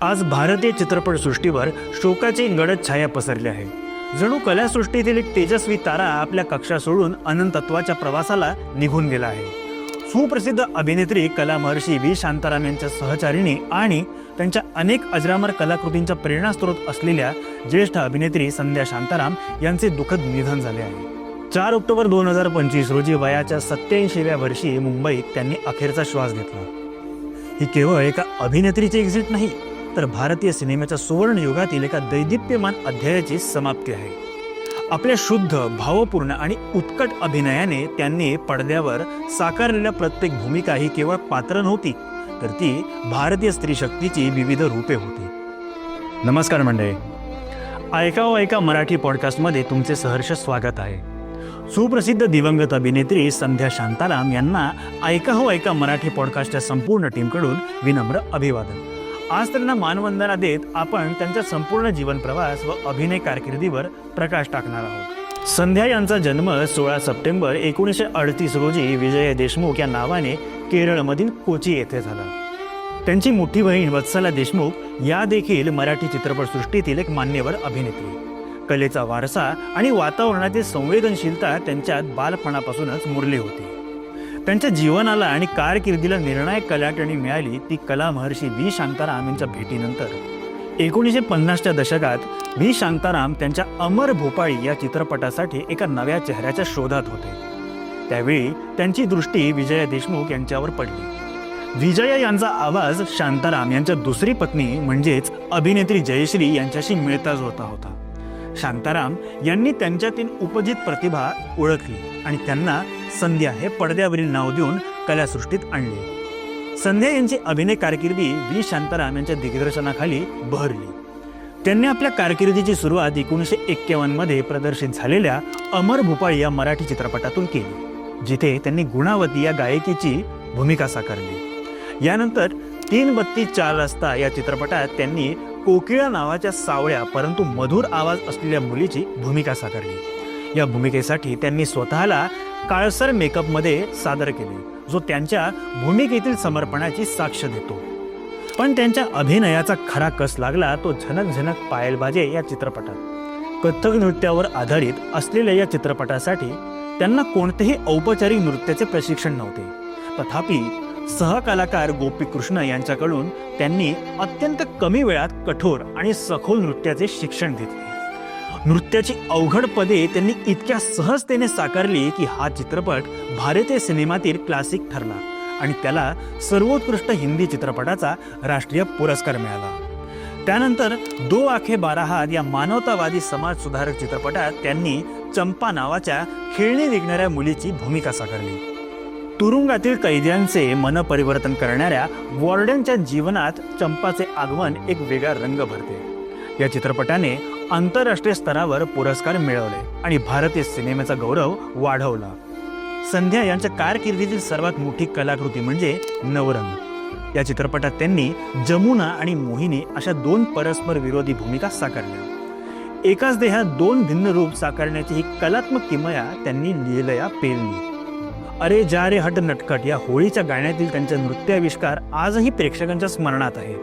आज भारतीय चित्रपटसृष्टीवर शोकाची गडद छाया पसरली आहे. जणू कलासृष्टीतील एक तेजस्वी तारा आपल्या कक्षा सोडून अनंतत्वाच्या प्रवासाला निघून गेला आहे. सुप्रसिद्ध अभिनेत्री कला महर्षी व्ही. शांताराम यांच्या सहचारिणी आणि त्यांच्या अनेक अजरामर कलाकृतींचा प्रेरणास्त्रोत असलेल्या ज्येष्ठ अभिनेत्री संध्या शांताराम यांचे दुःखद निधन झाले आहे. चार ऑक्टोबर दोन हजार पंचवीस रोजी वयाच्या सत्याऐंशीव्या वर्षी मुंबईत त्यांनी अखेरचा श्वास घेतला. ही केवळ एका अभिनेत्रीची एक्झिट नाही तर भारतीय सिनेमाच्या सुवर्ण युगातील एका दैदिप्यमान अध्यायाची समाप्ती आहे. आपल्या शुद्ध भावपूर्ण आणि उत्कट अभिनयाने त्यांनी पडद्यावर साकारलेल्या प्रत्येक भूमिका ही केवळ पात्र नव्हती तर ती भारतीय स्त्री शक्तीची विविध रूपे होती. नमस्कार मंडळी. ऐकाव ऐका मराठी पॉडकास्टमध्ये तुमचे सहर्ष स्वागत आहे. सुप्रसिद्ध दिवंगत अभिनेत्री संध्या शांताराम यांना ऐका हो ऐका मराठी पॉडकास्टच्या संपूर्ण टीमकडून विनम्र अभिवादन. आज त्यांना मानवंदना देत आपण त्यांचा संपूर्ण जीवन प्रवास व अभिनय कारकिर्दीवर प्रकाश टाकणार आहोत. संध्या यांचा जन्म सोळा सप्टेंबर एकोणीसशे अडतीस रोजी विजय देशमुख या नावाने केरळमधील कोची येथे झाला. त्यांची मोठी बहीण वत्सला देशमुख या देखील मराठी चित्रपटसृष्टीतील एक मान्यवर अभिनेत्री. कलेचा वारसा आणि वातावरणातील संवेदनशीलता त्यांच्यात बालपणापासूनच मुरली होती. त्यांच्या जीवनाला आणि कारकिर्दीला निर्णायक कलाटणी मिळाली ती कला महर्षी व्ही. शांताराम यांच्या भेटीनंतर. एकोणीसशे पन्नासच्या दशकात व्ही. शांताराम त्यांच्या अमर भोपाळी या चित्रपटासाठी एका नव्या चेहऱ्याच्या शोधात होते. त्यावेळी त्यांची दृष्टी विजया देशमुख यांच्यावर पडली. विजया यांचा आवाज शांताराम यांच्या दुसरी पत्नी म्हणजेच अभिनेत्री जयश्री यांच्याशी मिळताच होता होता. शांताराम यांनी त्यांच्यातील उपजित प्रतिभा ओळखली आणि त्यांना संध्या हे पडद्यावरील नाव देऊन कलासृष्टीत आणले. संध्या यांची अभिनय कारकिर्दी व्ही. शांताराम यांच्या दिग्दर्शनाखाली बहरली. त्यांनी आपल्या कारकिर्दीची सुरुवात एकोणीसशे एक्क्यावन्नमध्ये प्रदर्शित झालेल्या अमर भोपाळ या मराठी चित्रपटातून केली जिथे त्यांनी गुणावती या गायकीची भूमिका साकारली. यानंतर तीन बत्ती चार रस्ता या चित्रपटात त्यांनी कोकिळा नावाच्या सावळ्या परंतु मधुर आवाज असलेल्या मुलीची भूमिका साकारली. या भूमिकेसाठी त्यांनी स्वतःला काळसर मेकअपमध्ये सादर केले जो त्यांच्या भूमिकेतील समर्पणाची साक्ष देतो. पण त्यांच्या अभिनयाचा खरा कस लागला तो झनक झनक पायल बाजे या चित्रपटात. कथ्थक नृत्यावर आधारित असलेल्या या चित्रपटासाठी त्यांना कोणतेही औपचारिक नृत्याचे प्रशिक्षण नव्हते. तथापि सहकलाकार गोपी कृष्ण यांच्याकडून त्यांनी अत्यंत कमी वेळात कठोर आणि सखोल नृत्याचे शिक्षण घेतले. नृत्याची अवघड पदे त्यांनी इतक्या सहजतेने साकारली की हा चित्रपट भारतीय सिनेमातील क्लासिक ठरला आणि त्याला सर्वोत्कृष्ट हिंदी चित्रपटाचा राष्ट्रीय पुरस्कार मिळाला. त्यानंतर दो आखे बारा हात या मानवतावादी समाज सुधारक चित्रपटात त्यांनी चंपा नावाच्या खेळणी विकणाऱ्या मुलीची भूमिका साकारली. तुरुंगातील कैद्यांचे मनपरिवर्तन करणाऱ्या वॉर्डनच्या जीवनात चंपाचे आगमन एक वेगळा रंग भरते. या चित्रपटाने आंतरराष्ट्रीय स्तरावर पुरस्कार मिळवले आणि भारतीय सिनेमाचा गौरव वाढवला. संध्या यांच्या कारकिर्दीतील सर्वात मोठी कलाकृती म्हणजे नवरंग. या चित्रपटात त्यांनी जमुना आणि मोहिनी अशा दोन परस्पर विरोधी भूमिका साकारल्या. एकाच देहात दोन भिन्न रूप साकारण्याची ही कलात्मक किमया त्यांनी लिहिलया पेलली अरे जा रे हट नटखट या होळीच्या गाण्यातील त्यांचा नृत्याविष्कार आजही प्रेक्षकांच्या स्मरणात आहे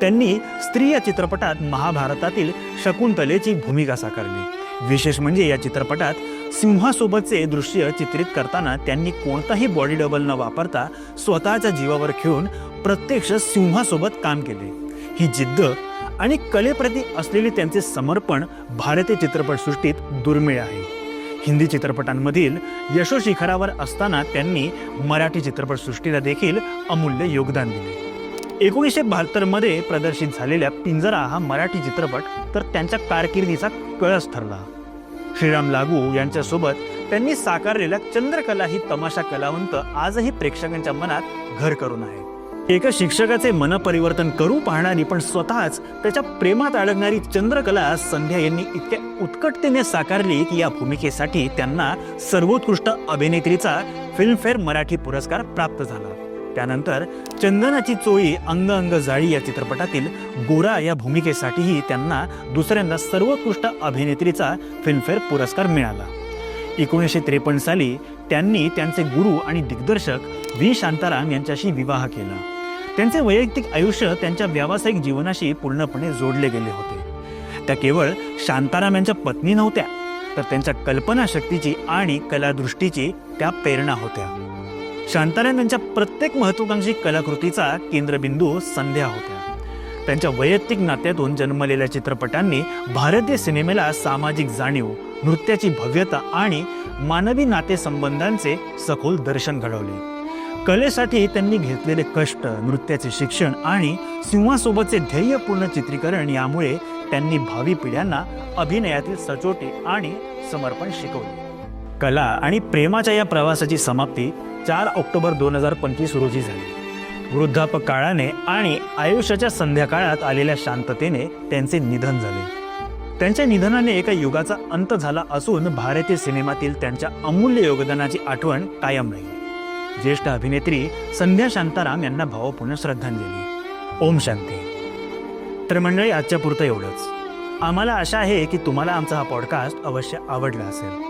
त्यांनी स्त्री या चित्रपटात महाभारतातील शकुंतलेची भूमिका साकारली. विशेष म्हणजे या चित्रपटात सिंहासोबतचे दृश्य चित्रित करताना त्यांनी कोणताही बॉडी डबल न वापरता स्वतःच्या जीवावर खेळून प्रत्यक्ष सिंहासोबत काम केले. ही जिद्द आणि कलेप्रती असलेले त्यांचे समर्पण भारतीय चित्रपटसृष्टीत दुर्मिळ आहे. हिंदी चित्रपटांमधील यशोशिखरावर असताना त्यांनी मराठी चित्रपटसृष्टीला देखील अमूल्य योगदान दिले. एकोणीसशे बहात्तरमध्ये प्रदर्शित झालेल्या पिंजरा हा मराठी चित्रपट तर त्यांच्या कारकिर्दीचा कळस ठरला. श्रीराम लागू यांच्यासोबत त्यांनी साकारलेल्या चंद्रकला ही तमाशा कलावंत आजही प्रेक्षकांच्या मनात घर करून आहे. एका शिक्षकाचे मनपरिवर्तन करू पाहणारी पण स्वतःच त्याच्या प्रेमात अडकणारी चंद्रकला संध्या यांनी इतक्या उत्कटतेने साकारली की या भूमिकेसाठी त्यांना सर्वोत्कृष्ट अभिनेत्रीचा फिल्मफेअर मराठी पुरस्कार प्राप्त झाला. त्यानंतर चंदनाची चोळी अंग अंग जाळी या चित्रपटातील गोरा या भूमिकेसाठीही त्यांना दुसऱ्यांदा सर्वोत्कृष्ट अभिनेत्रीचा फिल्मफेअर पुरस्कार मिळाला. एकोणीसशे त्रेपन्न साली त्यांनी त्यांचे गुरु आणि दिग्दर्शक व्ही. शांताराम यांच्याशी विवाह केला. त्यांचे वैयक्तिक आयुष्य त्यांच्या व्यावसायिक जीवनाशी पूर्णपणे जोडले गेले होते. त्या केवळ शांताराम यांच्या पत्नी नव्हत्या तर त्यांच्या कल्पनाशक्तीची आणि कलादृष्टीची त्या प्रेरणा होत्या. शांताराम यांच्या प्रत्येक महत्वाकांक्षी कलाकृतीचा केंद्रबिंदू संध्या होत्या. त्यांच्या वैयक्तिक नात्यातून जन्मलेल्या चित्रपटांनी भारतीय सिनेमेला सामाजिक जाणीव नृत्याची भव्यता आणि मानवी नातेसंबंधांचे सखोल दर्शन घडवले. कलेसाठी त्यांनी घेतलेले कष्ट नृत्याचे शिक्षण आणि सिंहासोबतचे ध्येयपूर्ण चित्रीकरण यामुळे त्यांनी भावी पिढ्यांना अभिनयातील सचोटी आणि समर्पण शिकवले. कला आणि प्रेमाच्या या प्रवासाची समाप्ती चार ऑक्टोबर दोन हजार पंचवीस रोजी झाली. वृद्धाप काळाने आणि आयुष्याच्या संध्याकाळात आलेल्या शांततेने त्यांचे निधन झाले. त्यांच्या निधनाने एका युगाचा अंत झाला असून भारतीय सिनेमातील त्यांच्या अमूल्य योगदानाची आठवण कायम राहील. ज्येष्ठ अभिनेत्री संध्या शांताराम यांना भावपूर्ण श्रद्धांजली. ओम शांती. तर मंडळी आजच्या पुरतं एवढंच. आम्हाला आशा आहे की तुम्हाला आमचा हा पॉडकास्ट अवश्य आवडला असेल.